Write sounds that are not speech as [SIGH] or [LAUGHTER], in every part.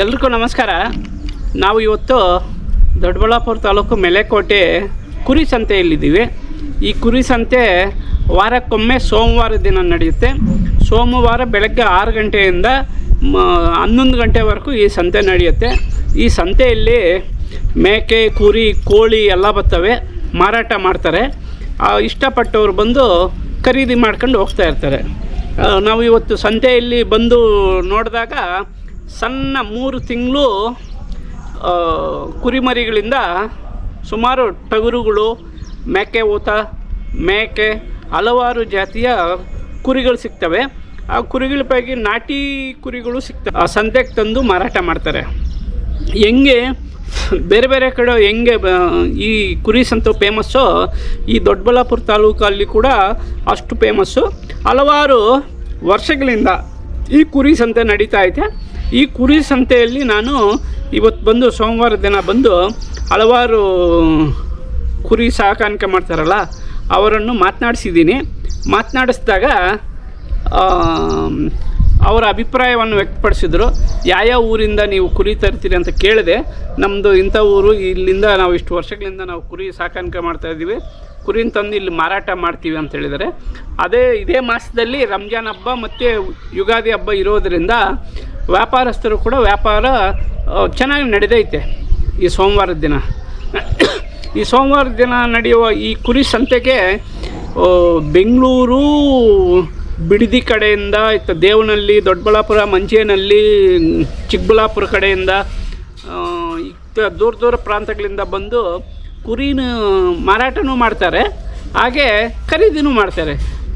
ಎಲ್ರಿಗೂ ನಮಸ್ಕಾರ. ನಾವು ಇವತ್ತು ದೊಡ್ಡಬಳ್ಳಾಪುರ ತಾಲೂಕು ಮೆಲೆಕೋಟೆ ಕುರಿ ಸಂತೆಯಲ್ಲಿದ್ದೀವಿ. ಈ ಕುರಿ ಸಂತೆ ವಾರಕ್ಕೊಮ್ಮೆ ಸೋಮವಾರ ದಿನ ನಡೆಯುತ್ತೆ. ಸೋಮವಾರ ಬೆಳಗ್ಗೆ ಆರು ಗಂಟೆಯಿಂದ ಹನ್ನೊಂದು ಗಂಟೆವರೆಗೂ ಈ ಸಂತೆ ನಡೆಯುತ್ತೆ. ಈ ಸಂತೆಯಲ್ಲಿ ಮೇಕೆ, ಕುರಿ, ಕೋಳಿ ಎಲ್ಲ ಬರ್ತವೆ. ಮಾರಾಟ ಮಾಡ್ತಾರೆ. ಇಷ್ಟಪಟ್ಟವ್ರು ಬಂದು ಖರೀದಿ ಮಾಡ್ಕೊಂಡು ಹೋಗ್ತಾ ಇರ್ತಾರೆ. ನಾವು ಇವತ್ತು ಸಂತೆಯಲ್ಲಿ ಬಂದು ನೋಡಿದಾಗ ಸಣ್ಣ ಮೂರು ತಿಂಗಳು ಕುರಿಮರಿಗಳಿಂದ ಸುಮಾರು ಟಗರುಗಳು, ಮೇಕೆ ಊತ ಮೇಕೆ, ಹಲವಾರು ಜಾತಿಯ ಕುರಿಗಳು ಸಿಗ್ತವೆ. ಆ ಕುರಿಗಳ ಪೈಕಿ ನಾಟಿ ಕುರಿಗಳು ಸಿಗ್ತವೆ. ಆ ಸಂತೆಗೆ ತಂದು ಮಾರಾಟ ಮಾಡ್ತಾರೆ. ಹೆಂಗೆ, ಬೇರೆ ಬೇರೆ ಕಡೆ ಹೆಂಗೆ ಈ ಕುರಿ ಸಂತೆ ಫೇಮಸ್ಸು ಈ ದೊಡ್ಡಬಳ್ಳಾಪುರ ತಾಲೂಕಲ್ಲಿ ಕೂಡ ಅಷ್ಟು ಫೇಮಸ್ಸು ಹಲವಾರು ವರ್ಷಗಳಿಂದ ಈ ಕುರಿ ಸಂತೆ ನಡೀತಾ ಐತೆ. ಈ ಕುರಿ ಸಂತೆಯಲ್ಲಿ ನಾನು ಇವತ್ತು ಬಂದು ಸೋಮವಾರ ದಿನ ಬಂದು ಹಲವಾರು ಕುರಿ ಸಾಕಾಣಿಕೆ ಮಾಡ್ತಾರಲ್ಲ, ಅವರನ್ನು ಮಾತನಾಡಿಸಿದ್ದೀನಿ. ಮಾತನಾಡಿಸಿದಾಗ ಅವರ ಅಭಿಪ್ರಾಯವನ್ನು ವ್ಯಕ್ತಪಡಿಸಿದರು. ಯಾವ ಊರಿಂದ ನೀವು ಕುರಿ ತರ್ತೀರಿ ಅಂತ ಕೇಳಿದೆ. ನಮ್ಮದು ಇಂಥ ಊರು, ಇಲ್ಲಿಂದ ನಾವು ಇಷ್ಟು ವರ್ಷಗಳಿಂದ ನಾವು ಕುರಿ ಸಾಕಾಣಿಕೆ ಮಾಡ್ತಾ ಇದ್ದೀವಿ. ಕುರಿನ ತಂದು ಇಲ್ಲಿ ಮಾರಾಟ ಮಾಡ್ತೀವಿ ಅಂತ ಹೇಳಿದರೆ ಅದೇ ಇದೇ ಮಾಸದಲ್ಲಿ ರಂಜಾನ್ ಹಬ್ಬ ಮತ್ತು ಯುಗಾದಿ ಹಬ್ಬ ಇರೋದರಿಂದ ವ್ಯಾಪಾರಸ್ಥರು ಕೂಡ ವ್ಯಾಪಾರ ಚೆನ್ನಾಗಿ ನಡೆದೈತೆ ಈ ಸೋಮವಾರದ ದಿನ. ಈ ಸೋಮವಾರ ದಿನ ನಡೆಯುವ ಈ ಕುರಿ ಸಂತೆಗೆ ಬೆಂಗಳೂರು ಬಿಡದಿ ಕಡೆಯಿಂದ, ಇತ್ತ ದೇವನಲ್ಲಿ ದೊಡ್ಡಬಳ್ಳಾಪುರ ಮಂಚೇನಲ್ಲಿ ಚಿಕ್ಕಬಳ್ಳಾಪುರ ಕಡೆಯಿಂದ ಇತ್ತ ದೂರ ದೂರ ಪ್ರಾಂತಗಳಿಂದ ಬಂದು ಕುರಿನ ಮಾರಾಟನೂ ಮಾಡ್ತಾರೆ, ಹಾಗೆ ಖರೀದಿನೂ ಮಾಡ್ತಾರೆ.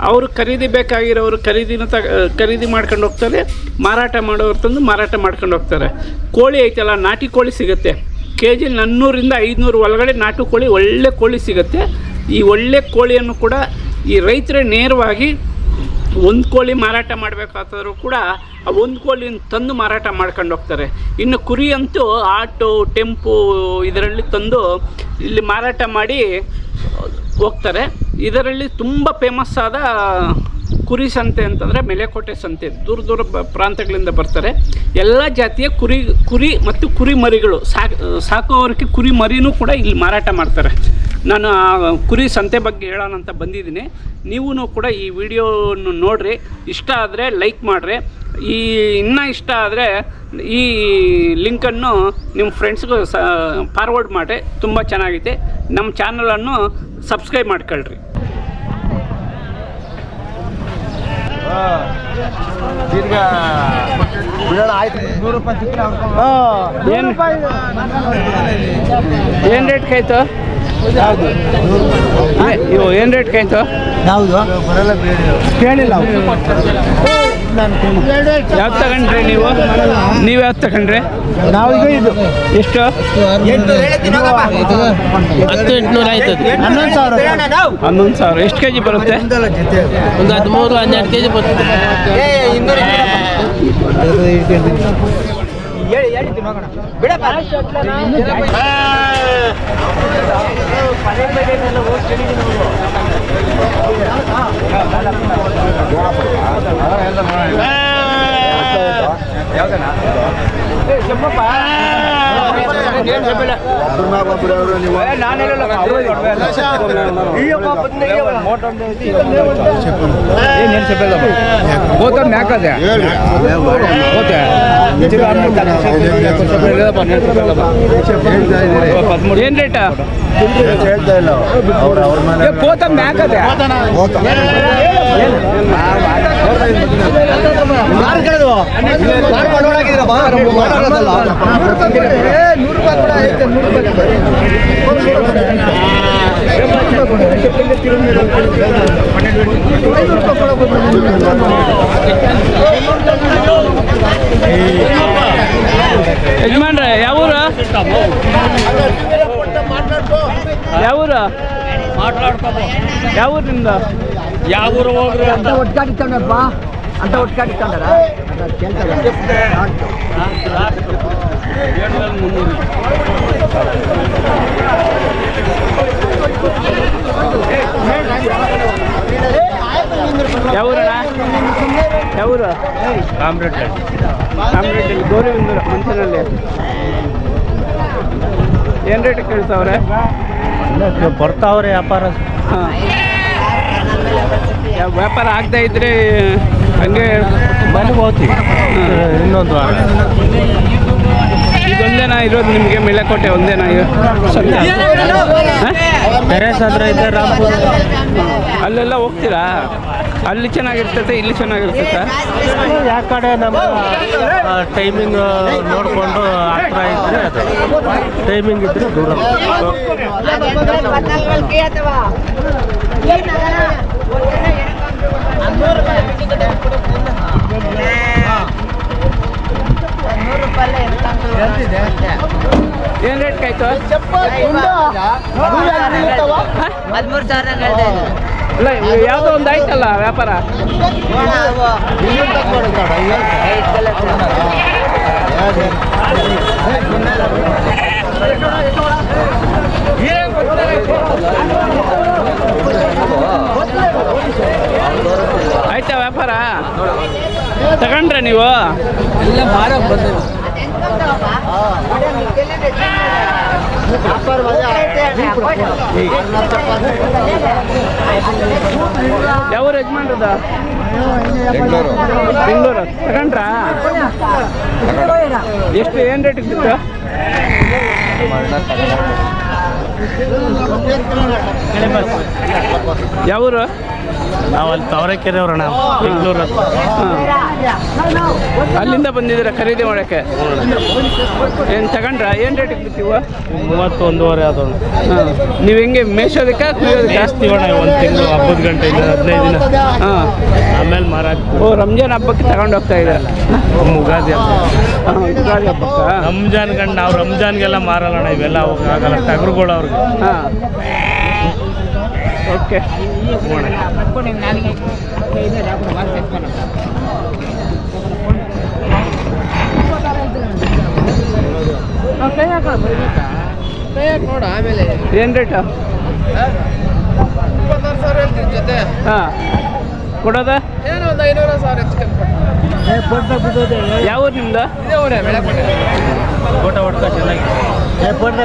ಅವರು ಖರೀದಿ ಬೇಕಾಗಿರೋರು ಖರೀದಿನ ತ, ಖರೀದಿ ಮಾಡ್ಕೊಂಡು ಹೋಗ್ತಾರೆ, ಮಾರಾಟ ಮಾಡೋರು ತಂದು ಮಾರಾಟ ಮಾಡ್ಕೊಂಡು ಹೋಗ್ತಾರೆ. ಕೋಳಿ ಐತಲ್ಲ, ನಾಟಿ ಕೋಳಿ ಸಿಗುತ್ತೆ. ಕೆ ಜಿ ನಾನ್ನೂರಿಂದ ಐದುನೂರು ಒಳಗಡೆ ನಾಟು ಕೋಳಿ, ಒಳ್ಳೆ ಕೋಳಿ ಸಿಗುತ್ತೆ. ಈ ಒಳ್ಳೆ ಕೋಳಿಯನ್ನು ಕೂಡ ಈ ರೈತರೇ ನೇರವಾಗಿ ಒಂದು ಕೋಳಿ ಮಾರಾಟ ಮಾಡಬೇಕಾದ್ರು ಕೂಡ ಆ ಒಂದು ಕೋಳಿನ ತಂದು ಮಾರಾಟ ಮಾಡ್ಕೊಂಡು ಹೋಗ್ತಾರೆ. ಇನ್ನು ಕುರಿ ಅಂತೂ ಆಟೋ, ಟೆಂಪು ಇದರಲ್ಲಿ ತಂದು ಇಲ್ಲಿ ಮಾರಾಟ ಮಾಡಿ ಹೋಗ್ತಾರೆ. ಇದರಲ್ಲಿ ತುಂಬ ಫೇಮಸ್ ಆದ ಕುರಿ ಸಂತೆ ಅಂತಂದರೆ ಮೆಲೆಕೋಟೆ ಸಂತೆ. ದೂರ ದೂರ ಪ್ರಾಂತಗಳಿಂದ ಬರ್ತಾರೆ. ಎಲ್ಲ ಜಾತಿಯ ಕುರಿ ಕುರಿ ಮತ್ತು ಕುರಿ ಮರಿಗಳು. ಸಾಕ್ ಸಾಕೋವರಿಗೆ ಕುರಿ ಮರಿನೂ ಕೂಡ ಇಲ್ಲಿ ಮಾರಾಟ ಮಾಡ್ತಾರೆ. ನಾನು ಆ ಕುರಿ ಸಂತೆ ಬಗ್ಗೆ ಹೇಳೋಣ ಅಂತ ಬಂದಿದ್ದೀನಿ. ನೀವೂ ಕೂಡ ಈ ವಿಡಿಯೋವನ್ನು ನೋಡಿರಿ. ಇಷ್ಟ ಆದರೆ ಲೈಕ್ ಮಾಡಿರಿ. ಈ, ಇನ್ನೂ ಇಷ್ಟ ಆದರೆ ಈ ಲಿಂಕನ್ನು ನಿಮ್ಮ ಫ್ರೆಂಡ್ಸ್ಗೂ ಸ ಫಾರ್ವರ್ಡ್ ಮಾಡಿರಿ. ತುಂಬ ಚೆನ್ನಾಗಿದೆ ನಮ್ಮ ಚಾನಲನ್ನು ಸಬ್ಸ್ಕ್ರೈಬ್ ಮಾಡ್ಕೊಳ್ರಿ. ತಿರ್ಗಾ ಬಿಡೋಣ ಆಯ್ತು. ನೂರು ರೂಪಾಯಿ ಸಿಕ್ಕರೆ ಏನು ಏನು ರೇಟ್ ಕಾಯ್ತು ಯಾವುದು? ಇವು ಏನು ರೇಟ್ ಕಾಯ್ತು ಯಾವುದು ಬರಲ್ಲ ಕೇಳಿಲ್ಲ ಯಾವ್ದು ತಗೊಂಡ್ರಿ ನೀವು? ನೀವು ಯಾವ್ದು ತಗೊಂಡ್ರಿ? ನಾವು ಈಗ ಇದು. ಎಷ್ಟು? ಹತ್ತು ಎಂಟುನೂರ ಆಯ್ತದೆ ಹನ್ನೊಂದು ಸಾವಿರ ಹನ್ನೊಂದು ಸಾವಿರ. ಎಷ್ಟು ಕೆ ಜಿ ಬರುತ್ತೆ? ಒಂದು ಹದಿಮೂರು ಹನ್ನೆರಡು ಕೆ ಜಿ ಬರ್ತದೆ ಏನು ರೇಟ ಹೇಳ್ತಾ ಇಲ್ಲ ಅವ್ರ ಅವ್ರ ಮನೆ ಪೋತ ಮ್ಯಾಕದೆ ಯಜಮಾನ್ರೆ ಯಾವ ಊರು ಯಾವ ಊರು? ಯಾವ ಊರಿಂದ ಯಾವ ಊರು ಹೋಗ್ರಿ ಅಂತ ಒಟ್ಟಾಡಿಕೊಂಡಪ್ಪ ಅಂತ ಒಟ್ಟಾಡಿಕೊಂಡಾರ ಯಾವ ಮಂಚನಲ್ಲಿ ಏನು ರೇಟ್ ಕೇಳ್ತಾವ್ರೆ ಬರ್ತಾವ್ರೆ ವ್ಯಾಪಾರ ವ್ಯಾಪಾರ ಆಗದೆ ಇದ್ರೆ ಹಂಗೆ ಬಂದು ಹೋಗ್ತೀವಿ ಇನ್ನೊಂದು ವಾರ ಇದೊಂದೇನಾ ಇರೋದು ನಿಮಗೆ ಮೆಳೆಕೋಟೆ ಒಂದೇನಾ? ಹಾ? ಟೆರೇಸ್ ಹತ್ರ ರಾಮ್ಪುರ ಅಲ್ಲೆಲ್ಲ ಹೋಗ್ತೀರಾ ಅಲ್ಲಿ ಚೆನ್ನಾಗಿರ್ತೈತೆ ಇಲ್ಲಿ ಚೆನ್ನಾಗಿರ್ತೈತೆ ಯಾವ ಕಡೆ ನಮ್ಮ ಟೈಮಿಂಗ್ ನೋಡಿಕೊಂಡು ಹತ್ರ ಇದ್ರೆ ಅದು ಟೈಮಿಂಗ್ ಇದ್ರೆ ದೂರ ಏನು ರೇಟ್ ಕಾಯ್ತು ಹದಿಮೂರು ಸಾವಿರ ಹೇಳ್ತಾ ಅಲ್ಲ ಯಾವುದೋ ಒಂದು ಆಯ್ತಲ್ಲ ವ್ಯಾಪಾರ. ಆಯ್ತಾ ವ್ಯಾಪಾರ? ತಗೊಂಡ್ರೆ ನೀವು? ಎಲ್ಲ ಮಾರಕ್ಕೆ ಬಂದಿಲ್ಲ ಯಾವ ಯಜಮಾನ್ರದ ಬೆಂಗಳೂರು. ತಗೊಂಡ್ರಾ? ಎಷ್ಟು ಏನು ರೇಟಿಗೆ ಬಿತ್ತು ಯಾವೂರು? ನಾವು ಅಲ್ಲಿ ತವರಕೆರೆ ಅವರಣ ಬೆಂಗಳೂರು. ಅಲ್ಲಿಂದ ಬಂದಿದ್ದೀರಾ ಖರೀದಿ ಮಾಡೋಕ್ಕೆ? ಏನು ತಗೊಂಡ್ರಾ? ಏನು ರೇಟಿಗೆ ಬಿತ್ತೀವ ಮೂವತ್ತೊಂದೂವರೆ ಅದು ಹಾಂ. ನೀವು ಹೆಂಗೆ ಮೇಯ್ಸೋದಕ್ಕೆ ಕುಯ್ಯೋದಕ್ಕೆ? ಜಾಸ್ತಿ ಒಣ ಒಂದು ತಿಂಗಳು ಹಬ್ಬದ ಗಂಟೆ ಹದಿನೈದು ದಿನ. ಹಾಂ. ಆಮೇಲೆ ಮಾರಾಟ ಓ ರಂಜಾನ್ ಹಬ್ಬಕ್ಕೆ ತಗೊಂಡು ಹೋಗ್ತಾ ಇದ್ದಾರೆ? ಉಗಾದಿ ಹಬ್ಬ. ಯುಗಾದಿ ಹಬ್ಬಕ್ಕೆ? ರಂಜಾನ್ ಗಂಡು ನಾವು ರಂಜಾನ್ಗೆಲ್ಲ ಮಾರಲ್ಲಣ್ಣ ಇವೆಲ್ಲ ಆಗಲ್ಲ. ಟಗರುಗಳು ಅವ್ರಿಗೆ. ಹಾಂ. ಓಕೆ ನೋಡು ಆಮೇಲೆ. ಏನು ರೇಟು ಹಾಂ? ಕೊಡೋದ? ಏನೋ ಒಂದು ಐನೂರು ಸಾವಿರ ಹೆಚ್ಚು ಕಮ್ಮಿ ಯಾವ ನಿಮ್ದು ಹೊಡ್ಕೊಂಡು ಚೆನ್ನಾಗಿ. ಫೋಟೋ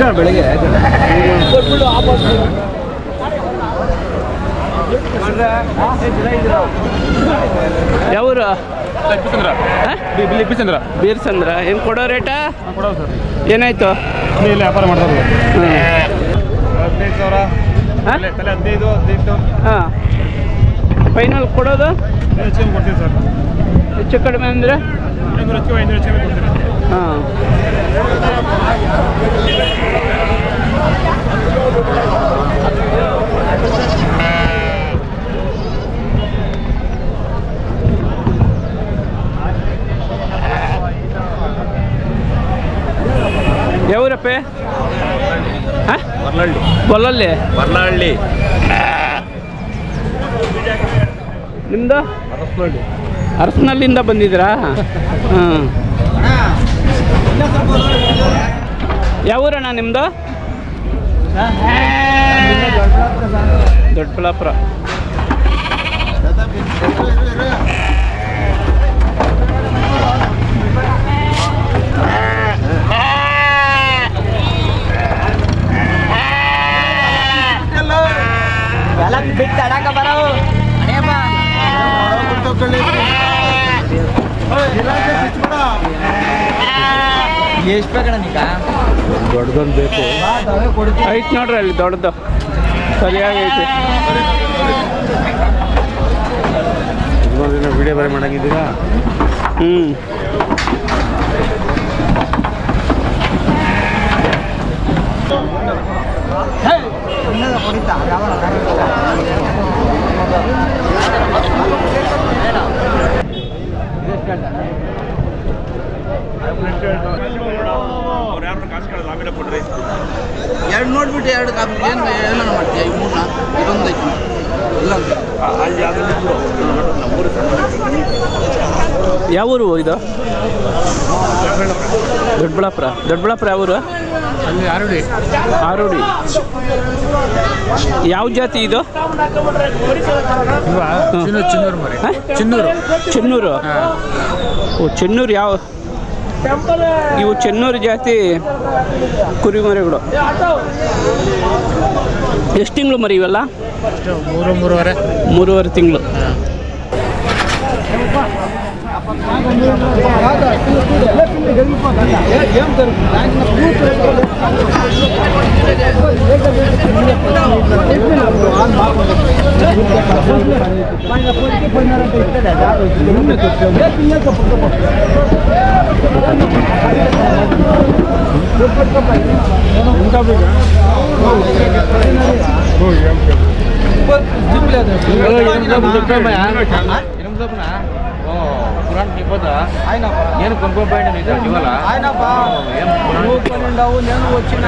ಪುಡಿ ಬೆಳಿಗ್ಗೆ ಯಾವ ಊರು? ಬಿಲಿಪಿಸಂದ್ರ ಬೀರ್ಸಂದ್ರ ಏನು ಕೊಡೋ ರೇಟಾ ಏನಾಯ್ತು? ಇಲ್ಲಿ ವ್ಯಾಪಾರ ಮಾಡ್ತಾರೆ ಹದಿನೈದು ಸಾವಿರ. ಹಾಂ? ಹದಿನೈದು ಫೈನಲ್ ಕೊಡೋದು? ಹೆಚ್ಚು ಕೊಡ್ತೀವಿ ಸರ್. ಹೆಚ್ಚು ಕಡಿಮೆ ಅಂದರೆ? ಐನೂರು ಹೆಚ್ಚು ಐನೂರು ಹೆಚ್ಚು ಕೊಡ್ತೀವಿ. ಹಾಂ. ಯಾವೂರಪ್ಪೆ? ಗೊಲ್ಲಲ್ಲಿ ಬರ್ಲಹಳ್ಳಿ ನಿಮ್ಮದು ಅರಸನಲ್ಲಿಂದ ಬಂದಿದ್ದೀರಾ? ಹಾಂ. ಯಾವೂರಣ್ಣ ನಿಮ್ಮದು ದೊಡ್ಡಬಳ್ಳಾಪುರ. ಬಿಟ್ಟು ಅಡಕ ಬರವು. ಎಷ್ಟು ದೊಡ್ಡದೊಂದು ಬೇಕು. ಐತೆ ನೋಡ್ರಿ ಅಲ್ಲಿ ದೊಡ್ಡದು ಸರಿಯಾಗಿ ಐತೆ. ವಿಡಿಯೋ ಬೇರೆ ಮಾಡಂಗಿದ್ದೀರಾ? ಹ್ಞೂ ಎರಡು ನೋಡ್ಬಿಟ್ಟು ಎರಡು ಕಾಪಿ. ಏನು ಏನೋ ಮಾಡ್ತೀಯ? ಈ ಮೂರನ್ನ ಇದೊಂದು ಐತಿ. ಇಲ್ಲ ಅಂತ. ಯಾವ ಊರು ಇದು? ದೊಡ್ಡಬಳ್ಳಾಪುರ. ದೊಡ್ಡಬಳ್ಳಾಪುರ ಯಾವ ಊರು? ಅಲ್ಲಿ ಆರುಡಿ ಆರೋಡಿ. ಯಾವ ಜಾತಿ ಇದು? ಚಿನ್ನೂರು ಚಿನ್ನೂರು ಮರಿ. ಹ? ಚಿನ್ನೂರು. ಚೆನ್ನೂರು. ಓ ಚೆನ್ನೂರು ಯಾವ ಇವು ಚೆನ್ನೂರು ಜಾತಿ ಕುರಿಮರಿಗಳು. ಎಷ್ಟು ತಿಂಗಳು ಮರಿ ಇವೆಲ್ಲ? ಮೂರು ಮೂರುವರೆ. ಮೂರುವರೆ ತಿಂಗಳು. పురాణం చెప్పదా ఆయన నేను కొనుక్కొని పోయినా నీకు ఇవాళ ఉండవు నేను వచ్చిన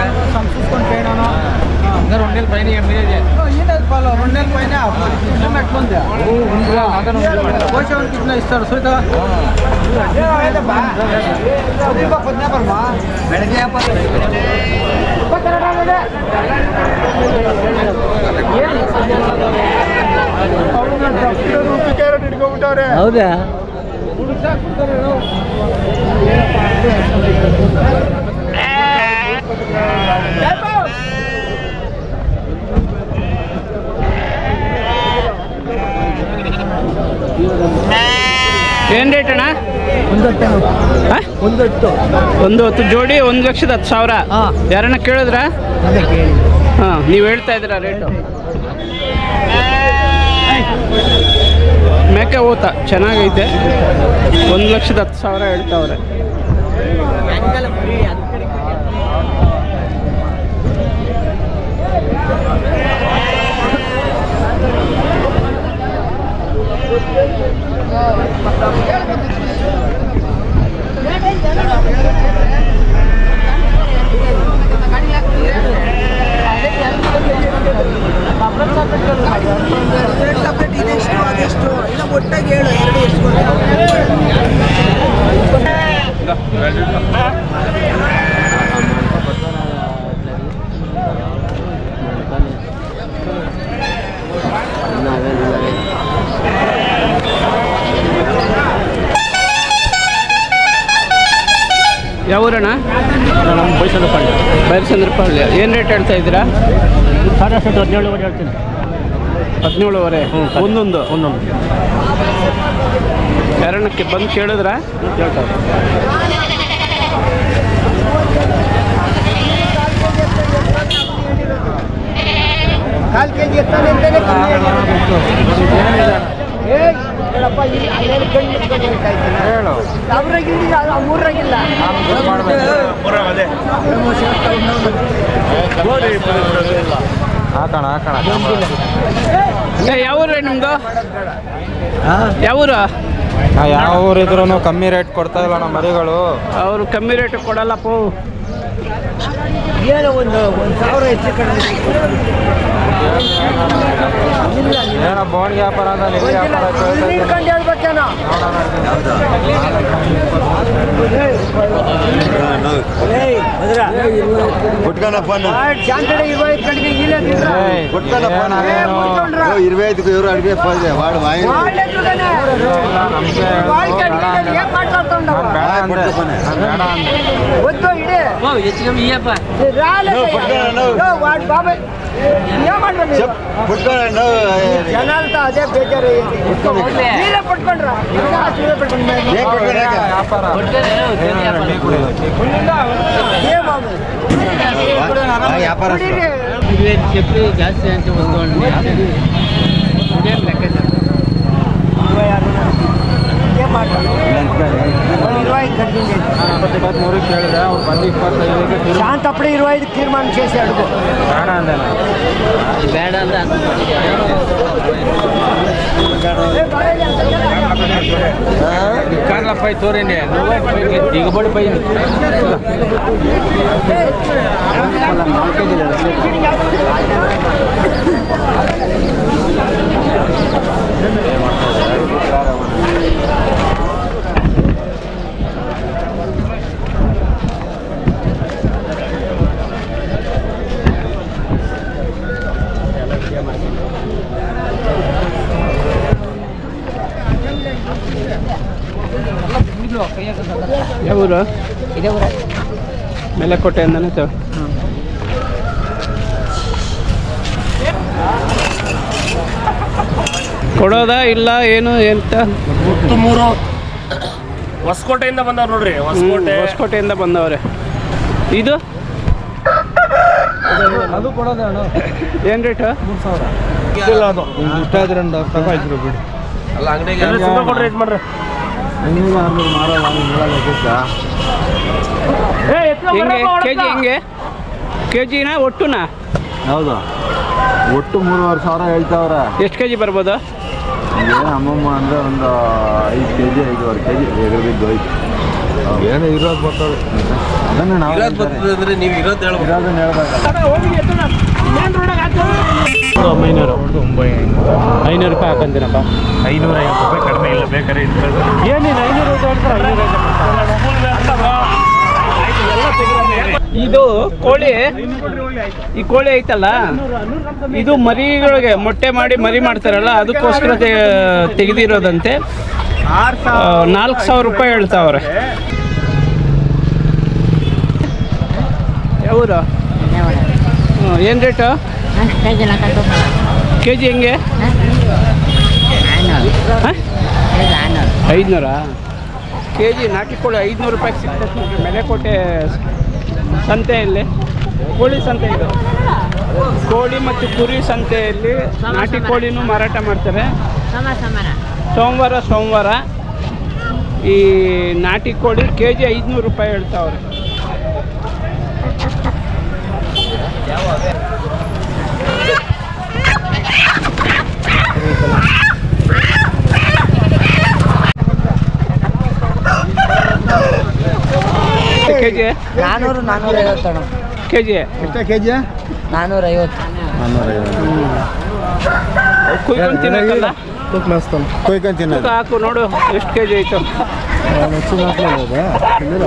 చూసుకొని పోయినాను. ఇంకా పైన ఏం లేదు. పైన ఎట్లుంది? కోసేవాడికి ఇట్లా ఇస్తాడు సుత ಹೌದಾ? ಏನು ರೇಟ್ ಅಣ್ಣ? ಒಂದೊಟ್ಟು ಒಂದು ಹತ್ತು ಜೋಡಿ ಒಂದು ಲಕ್ಷದ ಹತ್ತು ಸಾವಿರ. ಯಾರಣ್ಣ ಯಾರನ್ನ ಕೇಳಿದ್ರ? ಹಾ ನೀವ್ ಹಾಂ ನೀವು ಹೇಳ್ತಾ ಇದ್ದೀರಾ ರೇಟು ಮೇಕೆ ಊತ ಚೆನ್ನಾಗೈತೆ. ಒಂದು ಲಕ್ಷದ ಹತ್ತು ಸಾವಿರ ಹೇಳ್ತಾವ್ರೆ. ಇದೆಷ್ಟು ಅದೆಷ್ಟು ಇಲ್ಲ ಒಟ್ಟಾಗಿ ಹೇಳು ಎರಡು ಎಷ್ಟು ಯಾವ ಊರಣ್ಣ ನಮ್ಮ ಬೈಸಲು ಪಳ್ಳಿ ಬೈರಸಂದ್ರಪಳ್ಳಿ ಏನು ರೇಟ್ ಹೇಳ್ತಾ ಇದ್ದೀರಾ ಸಾಡೆ ಹದಿನೇಳುವರೆ ಹೇಳ್ತೀನಿ ಹದಿನೇಳುವರೆ. ಒಂದೊಂದು ಒಂದೊಂದು ಕಾರಣಕ್ಕೆ ಬಂದು ಕೇಳಿದ್ರಾ ಕೇಳ್ತಾರೆ ಕಾಲು ಕೆ ಜಿ ಇದ್ದೀನ? ಅವ್ರಾಗಿಲ್ಲ, ಮೂರಾಗಿಲ್ಲ. ಹಾಕೋಣ ಹಾಕೋಣ ಏ ಯಾವ ಊರು ನಿಮ್ಮದು ಯಾವ ಊರು? ಯಾವ ಊರಿದ್ರು ಕಮ್ಮಿ ರೇಟ್ ಕೊಡ್ತಾ ಇಲ್ಲ ನಮ್ಮ ಮರಿಗಳು. ಅವರು ಕಮ್ಮಿ ರೇಟ್ ಕೊಡಲ್ಲಪ್ಪ. ಏನೋ ಒಂದು ಒಂದು ಸಾವಿರ ಹೆಚ್ಚು ಕಡಿಮೆ ಏನೋ ಬೋನ್ ವ್ಯಾಪಾರ ಅಂತ ఇరవై ఐదుకు ఎవరు అడిగే పది వాడు ఆయన వాడు బాబాయ్. జనాలతో అదే బేజారు మీరే పట్టుకోండి రా. వ్యాపారం లెక్క ఇప్పత్మూరు ಕೇಳಿದೆ ಅವ್ರು ಬಂದು ಇಪ್ಪತ್ತೈದಕ್ಕೆ ಶುರು శాంతప్పుడే ఇరవై ఐదు తీర్మానం చేసి అడుగు ಬೇಡ ಅಂದೆ ನಾನು ಬೇಡ ಅಂದ್ರೆ ಕಾರ್ಲಪ್ಪ ತೋರಿಂಡೆ దిగుబడి పోయింది ಯಾವ ಊರು ಇದೇ ಊರ. ಮೆಲಕೋಟೆ ಅಂತಾನೆ ಸರ್ ಇಲ್ಲ ಏನು ಎಂತ? ಒಟ್ಟು ಮೂರು. ಹೊಸಕೋಟೆಯಿಂದ ಬಂದವ್ರು ನೋಡ್ರಿ ಹೊಸಕೋಟೆ. ಹೊಸಕೋಟೆಯಿಂದ ಬಂದವ್ರೆ. ಇದು? ಅದು ಕೊಡೋದೇ ಏನ್ ರೇಟ್? ಮೂರು ಸಾವಿರ. ಇಲ್ಲ ಅದು. ಇಷ್ಟ ಆದ್ರೆ ಒಂದು ತಗೋ ಬಿಡಿ. ಅಲ್ಲ ಅಂಗಡಿಗೆ ಕೊಡ್ರಿ ಇದು ಮಾಡ್ರಿ. ಅಂಗಡಿಗೆ ಆರ್ನೂರು ಮಾರೋದು ಹೆಂಗೆ? ಕೆ ಜಿ ಹೆಂಗೆ? ಕೆ ಜಿನ ಒಟ್ಟುನಾ? ಹೌದು. ಒಟ್ಟು ಮೂರುವರೆ ಸಾವಿರ ಹೇಳ್ತಾವ್ರೆ. ಎಷ್ಟು ಕೆ ಜಿ ಬರ್ಬೋದು? ಏನು ಅಮ್ಮಮ್ಮ ಅಂದರೆ ಒಂದು ಐದು ಕೆ ಜಿ ಐದುವರೆ ಕೆ ಜಿ ಎಗರ್ಬಿದ್ದು ಹೋಯ್ತು. ಏನು ಇರೋದು ಬರ್ತದೆ ಅದನ್ನು ನಾವು ಅಂದ್ರೆ ನೀವು ಇರೋದು ಹೇಳ್ಬೇಕಲ್ಲ ಒಂಬೈನೂರು ಐನೂರು ರೂಪಾಯಿ ಹಾಕಂತೀನಪ್ಪ. ಐನೂರ ಐವತ್ತು ರೂಪಾಯಿ ಕಡಿಮೆ ಇಲ್ಲ ಬೇಕಾದ್ರೆ ಏನಿಲ್ಲ ಐನೂರು ಇದು ಕೋಳಿ, ಈ ಕೋಳಿ ಐತಲ್ಲ? ಇದು ಮರಿಗಳಿಗೆ ಮೊಟ್ಟೆ ಮಾಡಿ ಮರಿ ಮಾಡ್ತಾರಲ್ಲ, ಅದಕ್ಕೋಸ್ಕರ ತೆಗೆದಿರೋದಂತೆ. ನಾಲ್ಕು ಸಾವಿರ ರೂಪಾಯಿ ಹೇಳ್ತಾವ್ರೆ. ಯಾವೂರು ಏನು ರೇಟು? ಕೆ ಜಿ ಹೆಂಗೆ ಐದುನೂರಾ? ಕೆ ಜಿ ನಾಟಿ ಕೋಳಿ ಐದುನೂರು ರೂಪಾಯಿ ಸಿಗ್ತದೆ ಮೆಲೆಕೋಟೆ ಸಂತೆಯಲ್ಲಿ ಕೋಳಿ ಸಂತೆ ಇದು ಕೋಳಿ ಮತ್ತು ಕುರಿ ಸಂತೆಯಲ್ಲಿ ನಾಟಿ ಕೋಳಿನೂ ಮಾರಾಟ ಮಾಡ್ತಾರೆ. ಸೋಮವಾರ ಸೋಮವಾರ ಈ ನಾಟಿ ಕೋಳಿ ಕೆ ಜಿ ಐದುನೂರು ರೂಪಾಯಿ ಹೇಳ್ತಾವ್ರೆ. [LAUGHS] ಕೆ ಜಿ ಐವತ್ತು ಅಣ್ಣ. ಕೆ ಜಿ ಎಷ್ಟ ಕೆ ಜಿ ನಾನೂರ ಐವತ್ತು ಕುಯ್ಕೊಂಡು ತಿನ್ನಕ್ಕಲ್ಲ ಕೊಯ್ಕೊಂಡು ತಿನ್ನೋದು. ಹಾಕು ನೋಡು ಎಷ್ಟು ಕೆ ಜಿ ಆಯಿತು.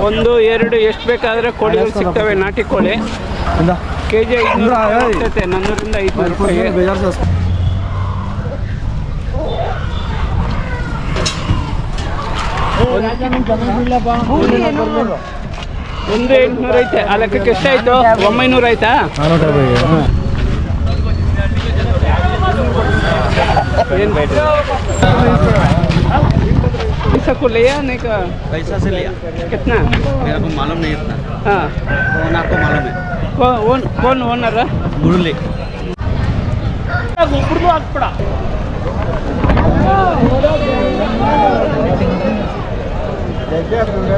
ಒಂದು ಎರಡು ಎಷ್ಟು ಬೇಕಾದರೆ ಕೋಳಿಗಳು ಸಿಗ್ತವೆ ನಾಟಿ ಕೋಳಿ. ಕೆ ಜಿ ಐದುನೂರು ಆಗ್ತೈತೆ ನಾನ್ನೂರಿಂದ ಐದುನೂರು ರೂಪಾಯಿ. ಒಂದು ಎಂಟುನೂರು ಐತೆ ಆ ಲೆಕ್ಕಕ್ಕೆ ಎಷ್ಟಾಯ್ತು ಒಂಬೈನೂರು ಆಯ್ತಾ ಏನು पैसा को लिया नहीं का पैसा से लिया कितना मेरे को मालूम नहीं इतना हाँ कौन आपको मालूम है कौन कौन ओनर मुरली ಒಬ್ರದ್ದು ಹಾಕ್ಬಿಡ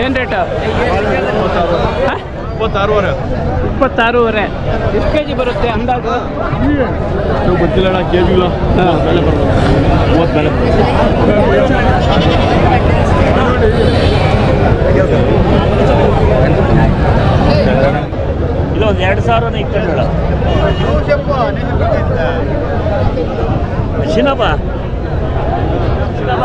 ಏನು ರೇಟ್ ಇಪ್ಪತ್ತಾರುವರೆ ಇಪ್ಪತ್ತಾರೂವರೆ ಎಷ್ಟು ಕೆ ಜಿ ಬರುತ್ತೆ ಅಂದಾಜು? ಗೊತ್ತಿಲ್ಲ ಕೆ ಜಿ ಹಾಂ. ಬೆಲೆ ಬರ್ಬೋದು ಮೂವತ್ತು ಬೆಲೆ ಇಲ್ಲ ಒಂದು ಎರಡು ಸಾವಿರನೇ ಇಕ್ಕಿಲ್ಲ ಶಿನಪ್ಪ ಶಿನಪ್ಪ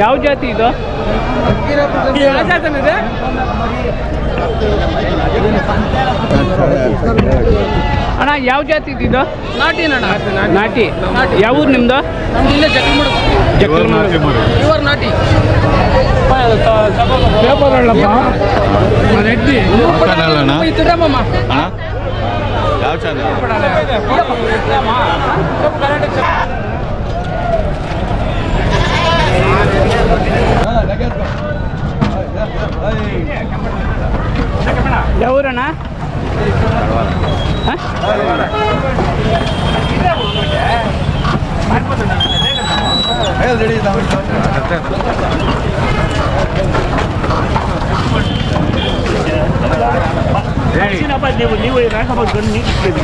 ಯಾವ ಜಾತಿ ಇದು ಯಾವ ಜಾತಿ ಇದೆ ಅಣ್ಣ ಯಾವ ಜಾತಿ ಇದು ನಾಟಿ ನಾಟಿ ಯಾವ ಊರು ನಿಮ್ದು? ಜಕ್ಕಲಮೂಡು. ನಾಟಿ ಯಾವ ಚಾನಲ್ ಯಾವ ಊರಣ್ಣ ಹ? ಅರ್ಶಿನಪ್ಪ ನೀವು?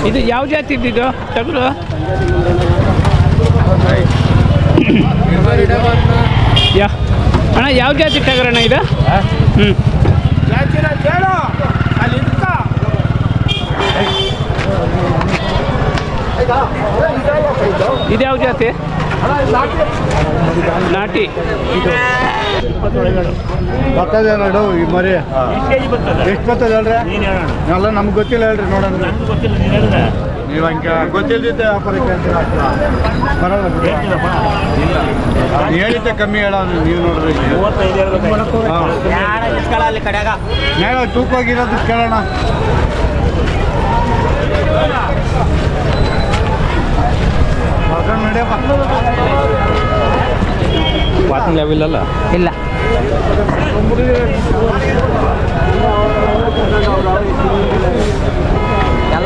ಇದು ಯಾವ ಜಾತಿ ಇದ್ದಿದ್ದು ತಗರು ಯಾ. ಅಣ್ಣ ಯಾವ ಜಾತಿ ಟಗರಣ್ಣ ಇದು? ಹ್ಞೂ ಇದು ಯಾವ ಜಾತಿ? ನಾಟಿ. ಬರ್ತದೆ ನೋಡು ಈ ಮರಿ. ಎಷ್ಟು ಬರ್ತದೆ? ಹೇಳ್ರಿ? ಎಲ್ಲ ನಮ್ಗೆ ಗೊತ್ತಿಲ್ಲ ಹೇಳ್ರಿ ನೋಡೋಣ ನನಗೂ ಗೊತ್ತಿಲ್ಲ ನೀನು ಹೇಳಿದ್ರೆ ನೀವು ಹಂಗೆ ಗೊತ್ತಿಲ್ದಿದ್ದೆ ವ್ಯಾಪಾರಕ್ಕೆ ಬರಲ್ಲ ನೀವ್ ಹೇಳಿದ್ದೆ ಕಮ್ಮಿ ಹೇಳೋದು ನೀವು ನೋಡ್ರಿ. ಮೂವತ್ತೈದು ತೂಕವಾಗಿರೋದು ಕೇಳೋಣ. ಮಗನ್ ಅಲ್ಲ? ಇಲ್ಲ ಎಲ್ಲ ಬಡ್ಲಿಗೆ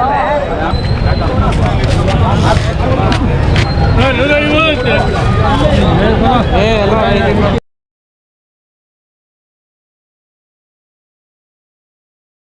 ಬೇಕೇನು ಬೇಕೆ ವಾತ್ನು ಯಾಕೆ